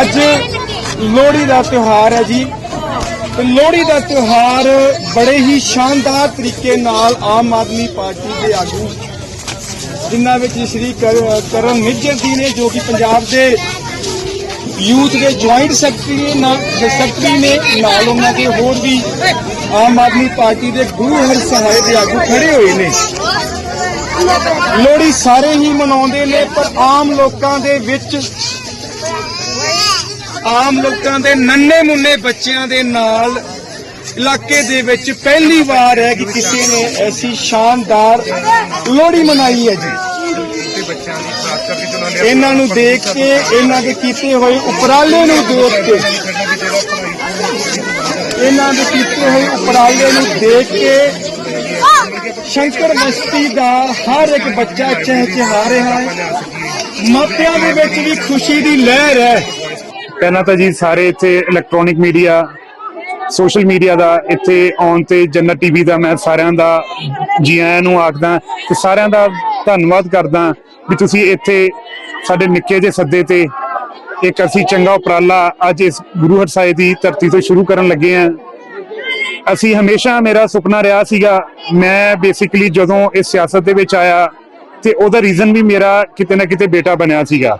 ਅੱਜ ਲੋਹੜੀ ਦਾ ਤਿਉਹਾਰ ਹੈ ਜੀ। ਤੇ ਲੋਹੜੀ ਦਾ ਤਿਉਹਾਰ ਬੜੇ ਹੀ ਸ਼ਾਨਦਾਰ ਤਰੀਕੇ ਨਾਲ ਆਮ ਆਦਮੀ ਪਾਰਟੀ ਦੇ ਆਗੂ, ਜਿਨ੍ਹਾਂ ਵਿੱਚ ਸ਼੍ਰੀ ਕਰਨ ਮਿੱਜਰ ਜੀ ਨੇ, ਜੋ ਕਿ ਪੰਜਾਬ ਦੇ ਯੂਥ ਦੇ ਜੁਆਇੰਟ ਸੈਕਟਰੀ ਨਾਲ ਸੈਕਟਰੀ ਨੇ, ਨਾਲ ਉਹਨਾਂ ਦੇ ਹੋਰ ਵੀ ਆਮ ਆਦਮੀ ਪਾਰਟੀ ਦੇ ਗੁਰੂ ਹਰਸਹਾਏ ਦੇ ਆਗੂ ਖੜੇ ਹੋਏ ਨੇ। ਲੋਹੜੀ ਸਾਰੇ ਹੀ ਮਨਾਉਂਦੇ ਨੇ, ਪਰ ਆਮ ਲੋਕਾਂ ਦੇ ਵਿੱਚ ਆਮ ਲੋਕਾਂ ਦੇ ਨੰਨੇ ਮੁੰਨੇ ਬੱਚਿਆਂ ਦੇ ਨਾਲ ਇਲਾਕੇ ਦੇ ਵਿੱਚ ਪਹਿਲੀ ਵਾਰ ਹੈ ਕਿ ਕਿਸੇ ਨੇ ਐਸੀ ਸ਼ਾਨਦਾਰ ਲੋਹੜੀ ਮਨਾਈ ਹੈ ਜੀ। ਇਹਨਾਂ ਨੂੰ ਦੇਖ ਕੇ, ਇਹਨਾਂ ਦੇ ਕੀਤੇ ਹੋਏ ਉਪਰਾਲੇ ਨੂੰ ਦੇਖ ਕੇ, ਇਹਨਾਂ ਦੇ ਕੀਤੇ ਹੋਏ ਉਪਰਾਲੇ ਨੂੰ ਦੇਖ ਕੇ ਸ਼ੰਕਰ ਬਸਤੀ ਦਾ ਹਰ ਇੱਕ ਬੱਚਾ ਚਹਿਚਹਾ ਰਿਹਾ ਹੈ। ਮਾਪਿਆਂ ਦੇ ਵਿੱਚ ਵੀ ਖੁਸ਼ੀ ਦੀ ਲਹਿਰ ਹੈ। ਪਹਿਲਾਂ ਤਾਂ ਜੀ ਸਾਰੇ ਇੱਥੇ ਇਲੈਕਟ੍ਰੋਨਿਕ ਮੀਡੀਆ ਸੋਸ਼ਲ ਮੀਡੀਆ ਦਾ ਇੱਥੇ ਆਉਣ ਤੇ ਜੰਨਤ ਟੀਵੀ ਦਾ ਮੈਂ ਸਾਰਿਆਂ ਦਾ ਜੀ ਆਇਆਂ ਨੂੰ ਆਖਦਾ ਤੇ ਸਾਰਿਆਂ ਦਾ ਧੰਨਵਾਦ ਕਰਦਾ ਵੀ ਤੁਸੀਂ ਇੱਥੇ ਸਾਡੇ ਨਿੱਕੇ ਜਿਹੇ ਸੱਦੇ ਤੇ ਇੱਕ ਅਸੀਂ ਚੰਗਾ ਉਪਰਾਲਾ ਅੱਜ ਇਸ ਗੁਰੂ ਹਰ ਸਾਹਿਬ ਦੀ ਧਰਤੀ ਤੋਂ ਸ਼ੁਰੂ ਕਰਨ ਲੱਗੇ ਹਾਂ। ਅਸੀਂ ਹਮੇਸ਼ਾ ਮੇਰਾ ਸੁਪਨਾ ਰਿਹਾ ਸੀਗਾ, ਮੈਂ ਬੇਸਿਕਲੀ ਜਦੋਂ ਇਸ ਸਿਆਸਤ ਦੇ ਵਿੱਚ ਆਇਆ ਤੇ ਉਹਦਾ ਰੀਜ਼ਨ ਵੀ ਮੇਰਾ ਕਿਤੇ ਨਾ ਕਿਤੇ ਬੇਟਾ ਬਣਿਆ ਸੀਗਾ।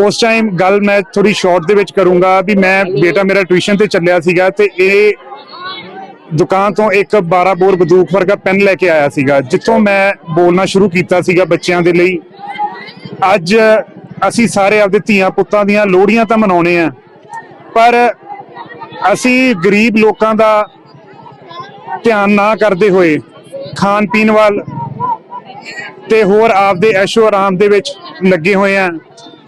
ਉਸ ਟਾਈਮ ਗੱਲ ਮੈਂ ਥੋੜੀ ਸ਼ਾਰਟ ਦੇ ਵਿੱਚ ਕਰੂੰਗਾ ਵੀ ਮੈਂ ਬੇਟਾ ਮੇਰਾ ਟਿਊਸ਼ਨ ਤੇ ਚੱਲਿਆ ਸੀਗਾ ਤੇ ਇਹ ਦੁਕਾਨ ਤੋਂ ਇੱਕ 12 ਬੋਰ ਬੰਦੂਕ ਵਰਗਾ ਪੈਨ ਲੈ ਕੇ ਆਇਆ ਸੀਗਾ, ਜਿੱਥੋਂ ਮੈਂ ਬੋਲਣਾ ਸ਼ੁਰੂ ਕੀਤਾ ਸੀਗਾ ਬੱਚਿਆਂ ਦੇ ਲਈ। ਅੱਜ ਅਸੀਂ ਸਾਰੇ ਆਪਦੇ ਧੀਆਂ ਪੁੱਤਾਂ ਦੀਆਂ ਲੋਹੜੀਆਂ ਤਾਂ ਮਨਾਉਣੇ ਆ ਪਰ ਅਸੀਂ ਗਰੀਬ ਲੋਕਾਂ ਦਾ ਧਿਆਨ ਨਾ ਕਰਦੇ ਹੋਏ ਖਾਣ ਪੀਣ ਵੱਲ ਤੇ ਹੋਰ ਆਪਦੇ ਐਸ਼ੋ ਆਰਾਮ ਦੇ ਵਿੱਚ ਲੱਗੇ ਹੋਏ ਆ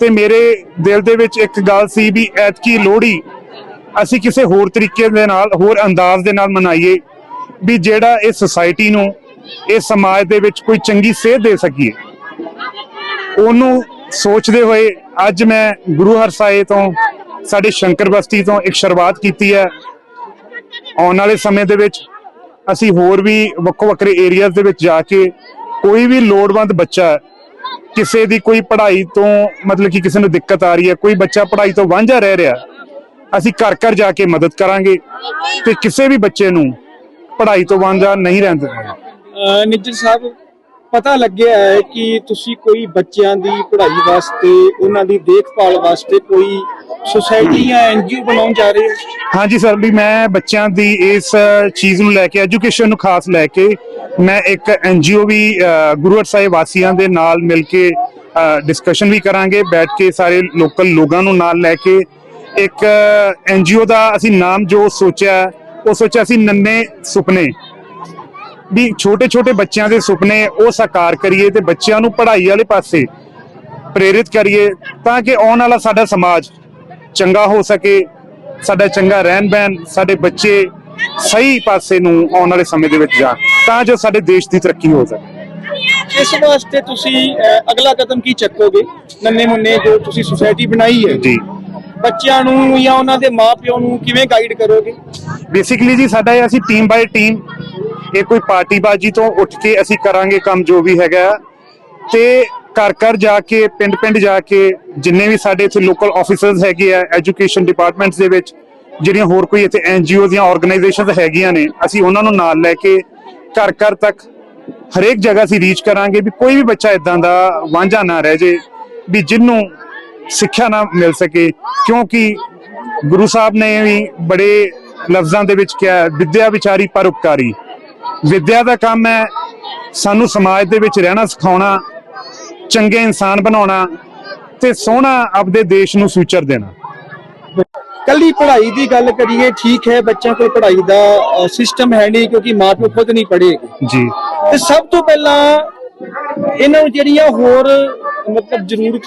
ਤੇ ਮੇਰੇ ਦਿਲ ਦੇ ਵਿੱਚ ਇੱਕ ਗੱਲ ਸੀ ਵੀ ਐਤਕੀ ਲੋਹੜੀ ਅਸੀਂ ਕਿਸੇ ਹੋਰ ਤਰੀਕੇ ਦੇ ਨਾਲ, ਹੋਰ ਅੰਦਾਜ਼ ਦੇ ਨਾਲ ਮਨਾਈਏ ਵੀ ਜਿਹੜਾ ਇਹ ਸੁਸਾਇਟੀ ਨੂੰ, ਇਹ ਸਮਾਜ ਦੇ ਵਿੱਚ ਕੋਈ ਚੰਗੀ ਸੇਧ ਦੇ ਸਕੀਏ। ਉਹਨੂੰ ਸੋਚਦੇ ਹੋਏ ਅੱਜ ਮੈਂ ਗੁਰੂ ਹਰਸਾਏ ਤੋਂ, ਸਾਡੇ ਸ਼ੰਕਰ ਬਸਤੀ ਤੋਂ ਇੱਕ ਸ਼ੁਰੂਆਤ ਕੀਤੀ ਹੈ। ਆਉਣ ਵਾਲੇ ਸਮੇਂ ਦੇ ਵਿੱਚ ਅਸੀਂ ਹੋਰ ਵੀ ਵੱਖੋ ਵੱਖਰੇ ਏਰੀਆਜ਼ ਦੇ ਵਿੱਚ ਜਾ ਕੇ ਕੋਈ ਵੀ ਲੋੜਵੰਦ ਬੱਚਾ ਕਿਸੇ ਦੀ ਕੋਈ ਪੜ੍ਹਾਈ ਤੋਂ ਮਤਲਬ ਕਿ ਕਿਸੇ ਨੂੰ ਦਿੱਕਤ ਆ ਰਹੀ ਹੈ, ਕੋਈ ਬੱਚਾ ਪੜ੍ਹਾਈ ਤੋਂ ਵਾਂਝਾ ਰਹਿ ਰਿਹਾ, ਅਸੀਂ ਘਰ ਘਰ ਜਾ ਕੇ ਮਦਦ ਕਰਾਂਗੇ ਤੇ ਕਿਸੇ ਵੀ ਬੱਚੇ ਨੂੰ ਪੜ੍ਹਾਈ ਤੋਂ ਵਾਂਝਾ ਨਹੀਂ ਰਹਿਣ ਦੇਵਾਂਗੇ ਨਿੱਜਰ ਸਾਹਿਬ ਪਤਾ ਲੱਗਿਆ ਹੈ ਕਿ ਤੁਸੀਂ ਕੋਈ ਬੱਚਿਆਂ ਦੀ ਪੜ੍ਹਾਈ ਵਾਸਤੇ ਉਹਨਾਂ ਦੀ ਦੇਖਭਾਲ ਵਾਸਤੇ ਕੋਈ ਸੁਸਾਇਟੀ ਜਾਂ ਐਨਜੀਓ ਬਣਾਉਣ ਜਾ ਰਹੇ ਹੋ? ਹਾਂਜੀ ਸਰ ਵੀ ਮੈਂ ਬੱਚਿਆਂ ਦੀ ਇਸ ਚੀਜ਼ ਨੂੰ ਲੈ ਕੇ ਐਜੂਕੇਸ਼ਨ ਨੂੰ ਖਾਸ ਲੈ ਕੇ ਮੈਂ ਇੱਕ ਐਨਜੀਓ ਵੀ ਅ, ਗੁਰੂ ਹਰ ਸਾਹਿਬ ਵਾਸੀਆਂ ਦੇ ਨਾਲ ਮਿਲ ਕੇ ਡਿਸਕਸ਼ਨ ਵੀ ਕਰਾਂਗੇ ਬੈਠ ਕੇ ਸਾਰੇ ਲੋਕਲ ਲੋਕਾਂ ਨੂੰ ਨਾਲ ਲੈ ਕੇ। ਇੱਕ ਐਨਜੀਓ ਦਾ ਅਸੀਂ ਨਾਮ ਜੋ ਸੋਚਿਆ ਉਹ ਸੋਚਿਆ ਸੀ ਨੰਨੇ ਸੁਪਨੇ। ਵੀ ਛੋਟੇ ਛੋਟੇ ਬੱਚਿਆਂ ਦੇ ਸੁਪਨੇ ਉਹ ਸਾਕਾਰ ਕਰੀਏ ਤੇ ਬੱਚਿਆਂ ਨੂੰ ਪੜ੍ਹਾਈ ਵਾਲੇ ਪਾਸੇ ਪ੍ਰੇਰਿਤ ਕਰੀਏ ਤਾਂ ਕਿ ਆਉਣ ਵਾਲਾ ਸਾਡਾ ਸਮਾਜ ਚੰਗਾ ਹੋ ਸਕੇ ਸਾਡਾ ਚੰਗਾ ਰਹਿਣ ਬਹਿਣ ਸਾਡੇ ਬੱਚੇ ਸਹੀ ਪਾਸੇ ਨੂੰ ਆਉਣ ਵਾਲੇ ਸਮੇਂ ਦੇ ਵਿੱਚ ਜਾਣ ਤਾਂ ਜੋ ਸਾਡੇ ਦੇਸ਼ ਦੀ ਤਰੱਕੀ ਹੋ ਸਕੇ। ਇਸ ਵਾਸਤੇ ਤੁਸੀਂ ਅਗਲਾ ਕਦਮ ਕੀ ਚੱਕੋਗੇ? ਨੰਨੇ ਮੁੰਨੇ ਜੋ ਤੁਸੀਂ ਸੁਸਾਇਟੀ ਬਣਾਈ ਹੈ। ਜੀ। ਬੱਚਿਆਂ ਨੂੰ ਜਾਂ ਉਹਨਾਂ ਦੇ ਮਾਪਿਆਂ ਨੂੰ ਕਿਵੇਂ ਗਾਈਡ ਕਰੋਗੇ? ਬੇਸਿਕਲੀ ਜੀ ਸਾਡਾ ਇਹ ਅਸੀਂ ਟੀਮ ਬਾਈ ਟੀਮ ਇਹ ਕੋਈ ਪਾਰਟੀਬਾਜੀ ਤੋਂ ਉੱਠ ਕੇ ਅਸੀਂ ਕਰਾਂਗੇ ਕੰਮ ਜੋ ਵੀ ਹੈਗਾ ਤੇ ਘਰ ਘਰ ਜਾ ਕੇ ਪਿੰਡ ਪਿੰਡ ਜਾ ਕੇ ਜਿੰਨੇ ਵੀ ਸਾਡੇ ਇੱਥੇ ਲੋਕਲ ਆਫੀਸਰਸ ਹੈਗੇ ਆ ਐਜੂਕੇਸ਼ਨ ਡਿਪਾਰਟਮੈਂਟਸ ਦੇ ਵਿੱਚ ਜਿਹੜੀਆਂ ਹੋਰ ਕੋਈ ਇੱਥੇ ਐਨਜੀਓ ਦੀਆਂ ਆਰਗੇਨਾਈਜੇਸ਼ਨਸ ਹੈਗੀਆਂ ਨੇ ਅਸੀਂ ਉਹਨਾਂ ਨੂੰ ਨਾਲ ਲੈ ਕੇ ਘਰ ਘਰ ਤੱਕ ਹਰੇਕ ਜਗ੍ਹਾ ਅਸੀਂ ਰੀਚ ਕਰਾਂਗੇ ਵੀ ਕੋਈ ਵੀ ਬੱਚਾ ਇਦਾਂ ਦਾ ਵਾਂਝਾ ਨਾ ਰਹਿ ਜੇ ਵੀ ਜਿਹਨੂੰ ਸਿੱਖਿਆ ਨਾ ਮਿਲ ਸਕੇ। ਕਿਉਂਕਿ ਗੁਰੂ ਸਾਹਿਬ ਨੇ ਵੀ ਬੜੇ ਲਫ਼ਜ਼ਾਂ ਦੇ ਵਿੱਚ ਕਿਹਾ ਹੈ, ਵਿਦਿਆ ਵਿਚਾਰੀ ਪਰਉਪਕਾਰੀ ਵਿਦਿਆ ਦਾ ਕੰਮ ਹੈ। ਸਾਨੂੰ ਸਮਾਜ ਦੇ ਵਿੱਚ ਰਹਿਣਾ ਸਿਖਾਉਣਾ ਚੰਗੇ ਇਨਸਾਨ ਬਣਾਉਣਾ ਤੇ ਸੋਹਣਾ ਆਪਦੇ ਦੇਸ਼ ਨੂੰ ਸੂਚਰ ਦੇਣਾ। ਕੱਲੀ ਪੜ੍ਹਾਈ ਦੀ ਗੱਲ ਕਰੀਏ ਠੀਕ ਹੈ ਬੱਚਿਆਂ ਕੋਲ ਪੜ੍ਹਾਈ ਦਾ ਸਿਸਟਮ ਹੈ ਨਹੀਂ ਕਿਉਂਕਿ ਮਾਪੇ ਖੁਦ ਨਹੀਂ ਪੜ੍ਹੇਗੇ। ਜੀ। ਤੇ ਸਭ ਤੋਂ ਪਹਿਲਾਂ ਇਹਨਾਂ ਨੂੰ ਜਿਹੜੀਆਂ ਹੋਰ ਮਤਲਬ ਜ਼ਰੂਰਤ